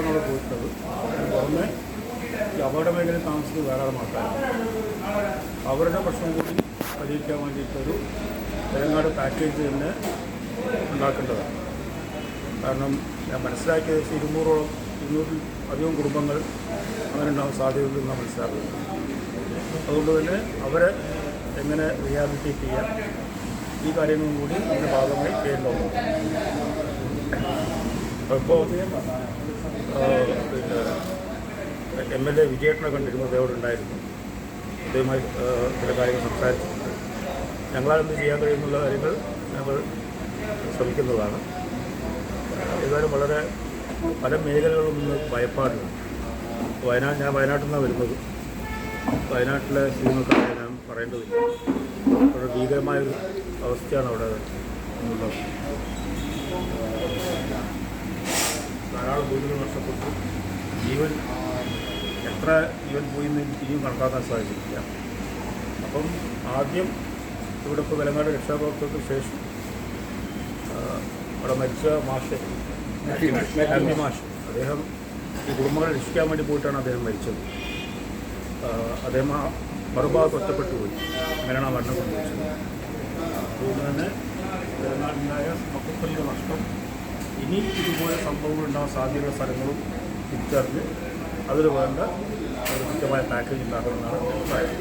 പേരാണ് അവിടെ പോയിട്ടുള്ളത് പുറമെ ഈ അപകട മേഖലയിൽ താമസിക്കുന്ന ധാരാളം ആൾക്കാരാണ് അവരുടെ പ്രശ്നം കൂടി പരിഹരിക്കാൻ വേണ്ടിയിട്ടൊരു തെലങ്കാട് പാക്കേജ് തന്നെ ഉണ്ടാക്കേണ്ടതാണ്. കാരണം ഞാൻ മനസ്സിലാക്കിയത് ഏകദേശം ഇരുന്നൂറോളം ഇരുന്നൂറിൽ അധികം കുടുംബങ്ങൾ അങ്ങനെ ഉണ്ടാവാൻ സാധ്യതയുണ്ടെന്ന് മനസ്സിലാക്കുന്നത്. അതുകൊണ്ട് തന്നെ അവരെ എങ്ങനെ റിയാബിലിറ്റേറ്റ് ചെയ്യാം ഈ കാര്യങ്ങളും കൂടി അതിന്റെ ഭാഗമായി ചെയ്യേണ്ടതുണ്ട്. അപ്പോൾ എം എൽ എ വിജയേട്ടനെ കണ്ടിരുന്നു അദ്ദേഹം ഉണ്ടായിരുന്നു. അദ്ദേഹമായി ചില കാര്യങ്ങൾ സംസാരിച്ചിട്ടുണ്ട്. ഞങ്ങളാൽ എന്ത് ചെയ്യാൻ കഴിയുന്നുള്ള കാര്യങ്ങൾ ഞങ്ങൾ ശ്രമിക്കുന്നതാണ്. ഏതായാലും വളരെ പല മേഖലകളിലും നിന്ന് ഭയപ്പാടുണ്ട്. വയനാട് ഞാൻ വയനാട്ടിൽ നിന്നാണ് വരുന്നത്. വയനാട്ടിലെ സ്ഥിതികൾക്കാണ് ഞാൻ പറയേണ്ടതില്ല. വളരെ ഭീകരമായൊരു അവസ്ഥയാണ് അവിടെ ഉള്ളത്. ധാരാളം വീടുകൾ നഷ്ടപ്പെട്ടു. ജീവൻ എത്ര ജീവൻ പോയി എന്ന് ഇനിയും കണക്കാക്കാൻ സാധിച്ചിട്ടില്ല. അപ്പം ആദ്യം ഇവിടെ ഇപ്പോൾ വിലങ്ങാട് രക്ഷാപ്രവർത്തകർക്ക് ശേഷം അവിടെ മരിച്ച മാഷ് ഗാന്ധി മാഷ് അദ്ദേഹം ഈ കുടുംബങ്ങളെ രക്ഷിക്കാൻ വേണ്ടി പോയിട്ടാണ് അദ്ദേഹം മരിച്ചത്. അദ്ദേഹം ആ മറുഭാഗത്ത് ഒറ്റപ്പെട്ടു പോയി. അങ്ങനെയാണ് ആ മരണം സംഭവിച്ചത്. അതുകൊണ്ട് തന്നെ വിലങ്ങാടിനായ മൊത്തത്തിലുള്ള നഷ്ടം ഇനി ഇതുപോലെ സംഭവങ്ങൾ ഉണ്ടാകാൻ സാധ്യതയുള്ള സ്ഥലങ്ങളും തിരിച്ചറിഞ്ഞ് അതിന് വേണ്ട. കൃത്യമായ പാക്കേജ് ഉണ്ടാക്കണമെന്നാണ് അഭിപ്രായം.